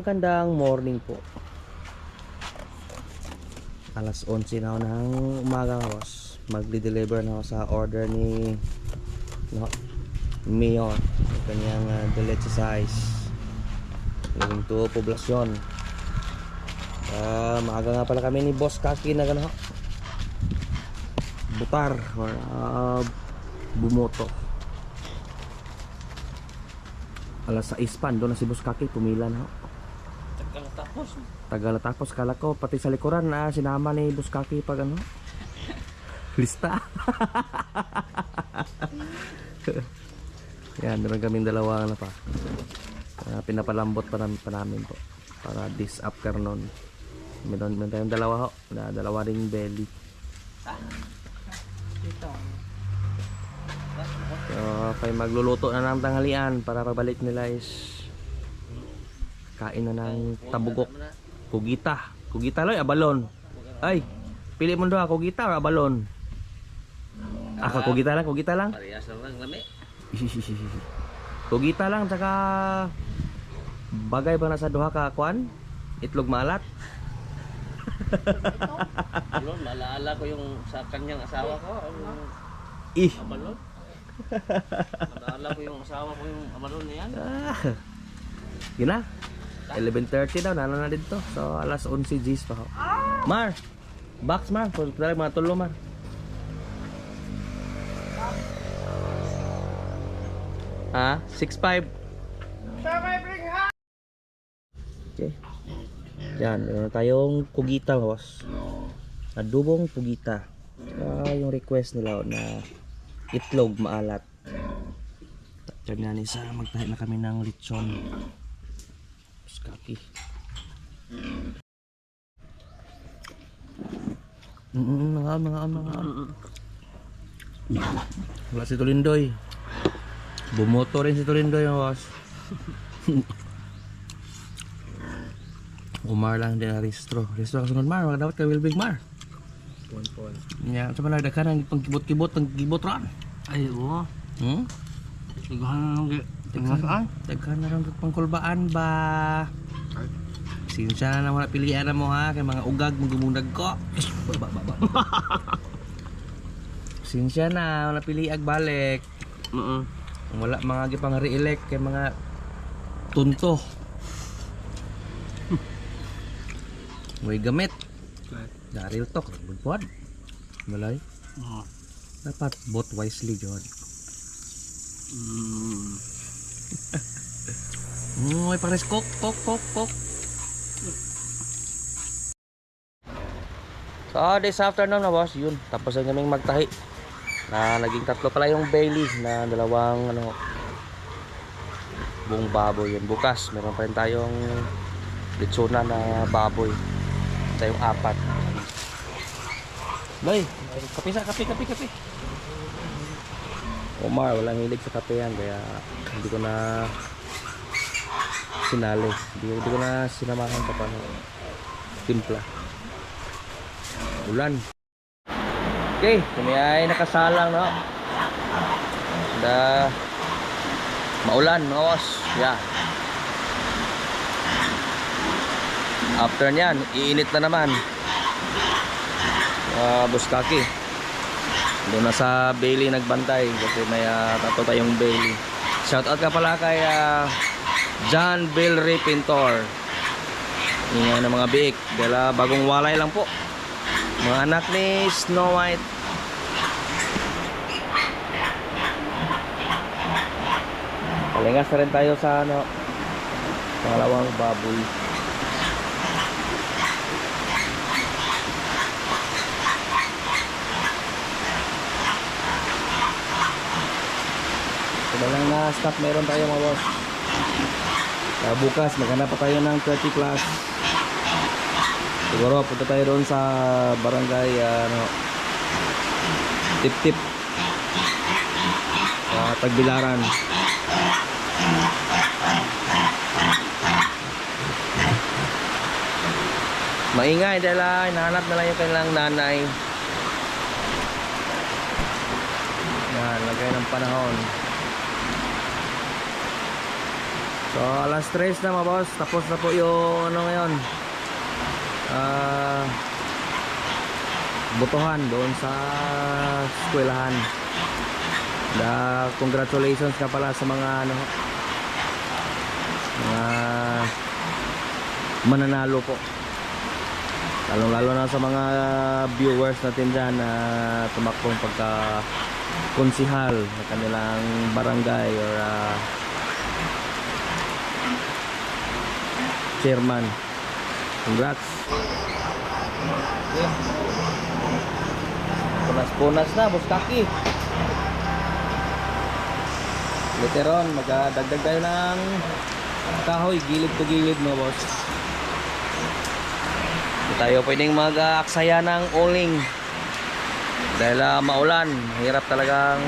Magandang morning po. Alas 11 na ako ng umaga boss. Magde-deliver na ako sa order ni no, Mayor. Yung kanyang uh, deleche size. Going to poblasyon. Ah, maaga nga pala kami ni Boss Kaki na gano. Butar or ah, bumoto. Alas 6 pa, doon na si Boss Kaki, pumila na. ho. Tapos. Tagal na tapos, kala ko, pati sa likuran na sinama ni Boss Kaki pag ano. Lista. Yan, meron kaming dalawa na pa. Ah, pinapalambot pa, nam- pa namin po. Para this afternoon. Meron, meron tayong dalawa ho. Na, dalawa ring belly. Dito. So, kay magluluto na ng tanghalian para pagbalik nila is kain na ng tabugok. Kugita. Kugita loy, abalon. Ay, pili mo doon, kugita or abalon? Aka kugita lang, kugita lang. Parehas lang lang lami. kugita lang, tsaka bagay ba na sa duha ka kwan? Itlog maalat? Balon, malaala ko yung sa kanyang asawa ko. Yung Ih! abalon. Malaala ko yung asawa ko yung abalon na yan. Ah. Yun na. 11.30 daw, nana na dito. So, alas 11 G's pa ho. Mar! Box, Mar. Kung talaga mga tulo, Mar. Ha? 6.5? Okay. Yan, meron tayong kugita, boss. Adubong kugita. Ah, yung request nila na itlog maalat. Tag na ni sa magtahi na kami ng lechon. Skaki. Mm, mm, mga mga mga Wala si Tulindoy. Bumoto rin si Tulindoy, boss. Umar lang din na restro. Restro kasunod Mar, wala dapat kay Wilbig Mar. Pon-pon. Nya, sa mga nagdaka ng pangkibot-kibot, ng kibot ron. Ay, oo. Hmm? Sigahan na lang. Daghan Daghan na rin pangkulbaan ba? Sinsya na naman pilihan na mo ha, kay mga ugag mong gumundag ko. Ba, ba, ba. Sinsya na, wala piliag balik. Oo. Wala mga gipang re-elect kay mga tunto. May gamit. Daril to, buwan. Malay. Oo. Dapat vote wisely, John. Mm. Mm, may pares kok, kok, kok, kok. So, this afternoon na boss, yun. Tapos na kaming magtahi. Na naging tatlo pala yung Baileys na dalawang ano buong baboy yun. Bukas, meron pa rin tayong lechona na baboy. Tayong apat. Boy, kape sa kape, kape, kape. Omar, walang hilig sa kape yan. Kaya hindi ko na sinali. Hindi, hindi ko na sinamahan pa paano timpla. Ulan. Okay, kami ay nakasalang no. Da maulan, boss. Yeah. After niyan, iinit na naman. Uh, buskaki. Doon na sa Bailey nagbantay kasi may uh, tato tayong Bailey. Shoutout ka pala kay ah, John Bill Ray Pintor. Ingay ng mga biik. Dala bagong walay lang po. Mga anak ni Snow White. Palingas na rin tayo sa ano, pangalawang baboy. Ito lang na stock meron tayo mga boss. Kaya bukas maghanap pa tayo ng 30 class. Siguro punta tayo doon sa barangay ano Tip Tip. Sa Tagbilaran. Maingay dahil ah, hinahanap nila yung kanilang nanay. Yan, lagay ng panahon. So, alas 3 na mga boss. Tapos na po yung ano ngayon. Ah... butuhan doon sa eskwelahan. Da, congratulations ka pala sa mga ano mga mananalo po. Lalong lalo na sa mga viewers natin dyan na tumakbong pagka konsihal ng kanilang barangay or ah, chairman. Congrats. Punas-punas na, boss kaki. Later on, magdagdag tayo ng kahoy, gilid to gilid mo, boss. Hindi tayo pwedeng mag-aaksaya ng uling. Dahil ah, maulan, hirap talagang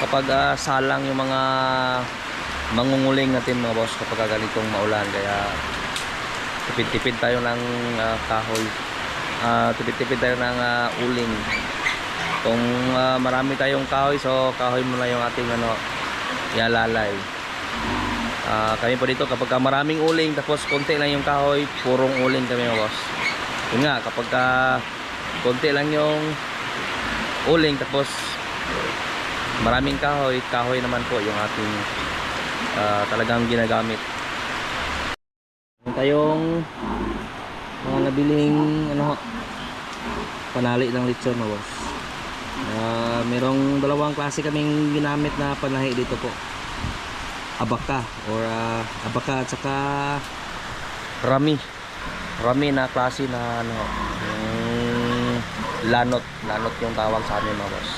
kapag ah, salang yung mga mangunguling natin mga boss kapag ganitong maulan. Kaya tipid-tipid tayo ng ah, kahoy. Ah, tipid-tipid tayo ng ah, uling. Kung ah, marami tayong kahoy, so kahoy muna yung ating ano, yalalay. Ah, kami po dito kapag ka maraming uling tapos konti lang yung kahoy, purong uling kami mga boss. Yun nga, kapag ka konti lang yung uling tapos maraming kahoy, kahoy naman po yung ating ah, talagang ginagamit. Meron tayong mga nabiling ano panali ng lechon mga boss. Ah, merong dalawang klase kaming ginamit na panahi dito po. Abaka or ah, abaka at saka rami. Rami na klase na ano, yung lanot, lanot yung tawag sa amin mga boss.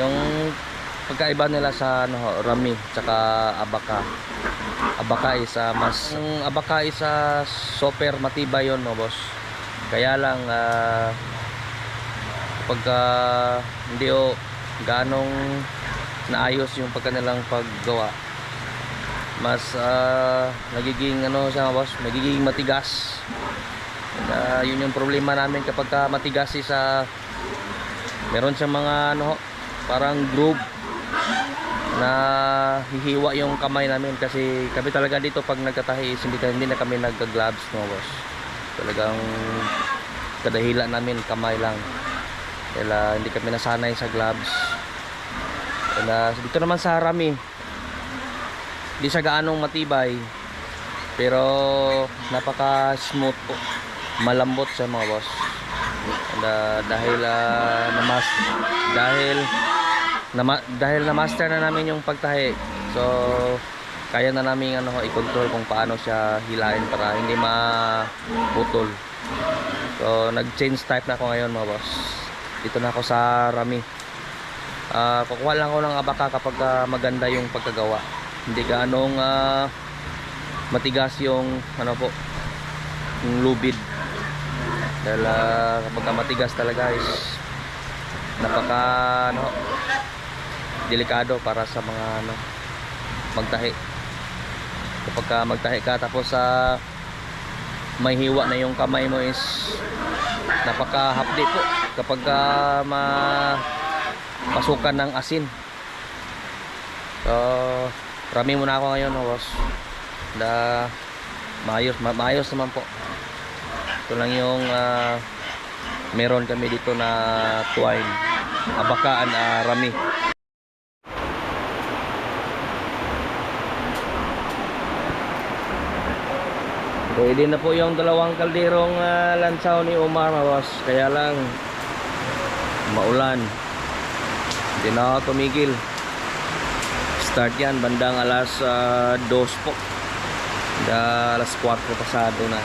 Yung pagkaiba nila sa ano, rami tsaka abaka. Abaka is ah, mas yung abaka is ah, super matibay yon mga boss. Kaya lang ah, pagka hindi o ganong naayos yung pagka nilang paggawa mas ah, nagiging ano siya boss nagiging matigas Ah, yun yung problema namin kapag ka matigas is ah, meron siyang mga ano parang groove na hihiwa yung kamay namin kasi kami talaga dito pag nagkatahi is hindi, hindi na kami nagka-gloves mga boss? Talagang kadahila namin kamay lang. Ah, hindi kami nasanay sa gloves. Dahil ah, dito naman sa Rami hindi siya gaanong matibay pero napaka smooth po. Malambot siya mga boss. And, ah, dahil uh, namas dahil na dahil na master na namin yung pagtahi. So kaya na namin ano i-control kung paano siya hilain para hindi maputol. So nag-change type na ako ngayon mga boss. Dito na ako sa Rami. Ah, kukuha lang ako ng abaka kapag ah, maganda yung pagkagawa. Hindi ganong ah, matigas yung ano po yung lubid. Dahil ah, kapag ka matigas talaga is napaka ano delikado para sa mga ano magtahi. Kapag ka magtahi ka tapos sa may hiwa na yung kamay mo is napaka hapdi po. Kapag ka ma pasukan ng asin. So rami muna ako ngayon no, boss. Na maayos ma maayos naman po. Ito lang yung ah, meron kami dito na twine. Abakaan ah, rami Ready na po yung dalawang kalderong ah, lansaw ni Omar boss. Kaya lang maulan. Hindi na ako tumigil. Start yan bandang alas ah, 2 po. Da, alas 4 pasado na.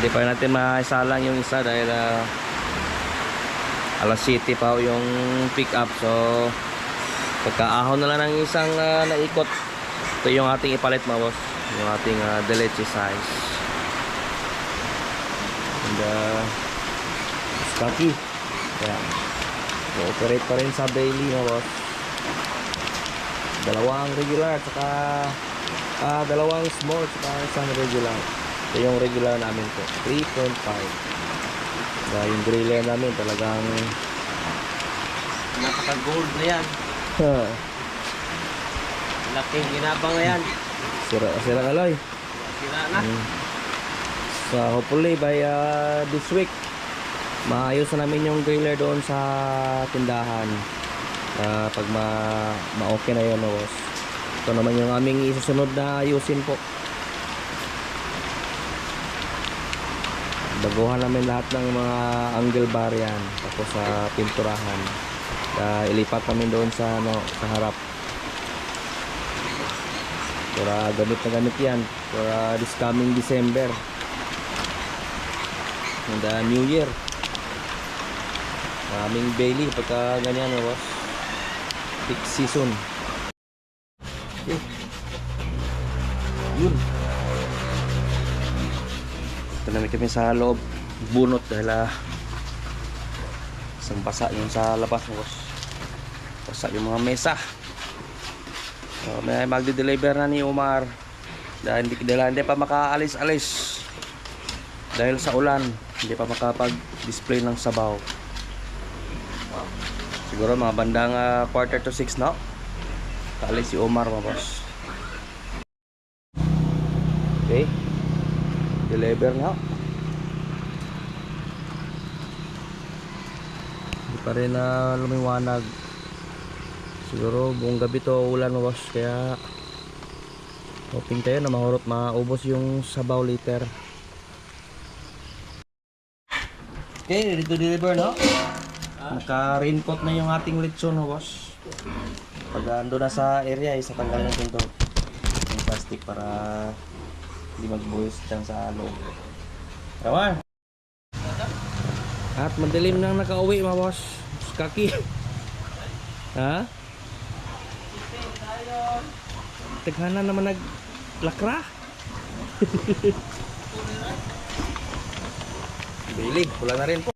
Hindi pa natin maisalang yung isa dahil ah, alas 7 pa yung pick up. So pagkaahon na lang ng isang ah, naikot. Ito yung ating ipalit boss. Yung ating uh, deleche size. And uh, Skaki. Kaya, cooperate pa rin sa daily mga boss. Dalawang regular, saka ah, dalawang small, saka isang regular. Ito yung regular namin po. 3.5. Kaya yung griller namin talagang Napaka gold na yan. Laking ginabang na yan. Sira, sira aloy. Sira na. Mm. So hopefully by uh, this week maayos na namin yung griller doon sa tindahan. Ah, pag ma, ma-okay na yun, boss. Ito naman yung aming isusunod na ayusin po. Baguhan namin lahat ng mga angle bar yan. Tapos sa pinturahan. Ah, ilipat namin doon sa, ano, sa harap. Para gamit na gamit yan. Para this coming December. And the New Year. Maraming Bailey pagka ganyan, no, boss. Peak season. Okay. Yun. Ito namin kami sa loob. Bunot dahil ah, isang basa yung sa labas, boss. Basa yung mga mesa. So, may magde-deliver na ni Umar. Dahil hindi, dahil hindi pa makaalis-alis. Dahil sa ulan, hindi pa makapag-display ng sabaw. Siguro mga bandang ah, quarter to 6 no? Kaalis si Omar mga boss. Okay. Deliver na. Hindi pa rin na lumiwanag. Siguro buong gabi to ulan mga boss. Kaya hoping tayo na mahurot maubos yung sabaw later. Okay, ready to deliver no? Naka-raincoat na yung ating lechon, no, boss. Pag ando na sa area, isa tanggal natin to yung plastic para hindi magbuhos dyan sa loob. Tama. At madilim nang nakauwi, mga boss. Kaki. ha? Taghanan naman naglakra. Bilig, pula na rin po.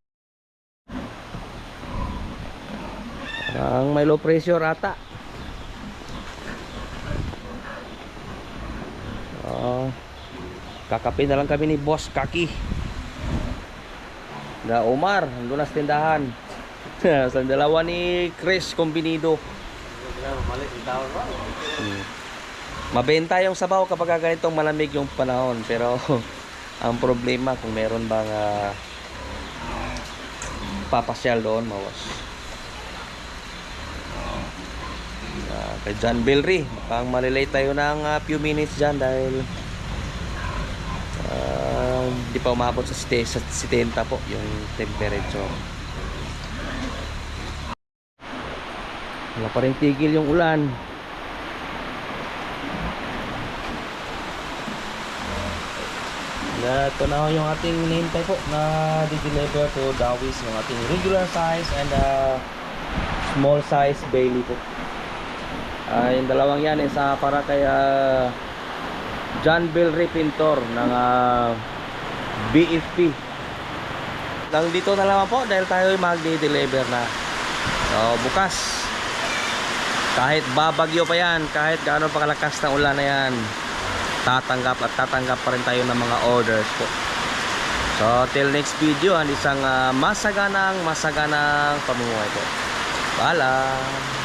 Ang may low pressure ata. Ah, kakapin na lang kami ni Boss Kaki. Na Omar, nandun na tindahan. sa dalawa ni Chris Combinido. Mamalit yung tao ba? Hmm. Mabenta yung sabaw kapag ganitong malamig yung panahon. Pero ang problema kung meron bang ah, papasyal doon, mawas. Ah, kay John Belry, mukhang malilate tayo ng ah, few minutes dyan dahil ah, hindi pa umabot sa 70 po yung temperature. Wala pa rin tigil yung ulan. Na ito na yung ating hinihintay po na di-deliver to Dawis yung ating regular size and uh, small size Bailey po. Ah, yung dalawang yan isa para kay ah, John Bill Pintor ng ah, BFP. Lang dito na lang po dahil tayo magdi-deliver na. So bukas kahit babagyo pa yan, kahit gaano pa kalakas na ulan na yan, tatanggap at tatanggap pa rin tayo ng mga orders po. So, till next video, ang isang ah, masaganang, masaganang pamumuhay po. Paalam!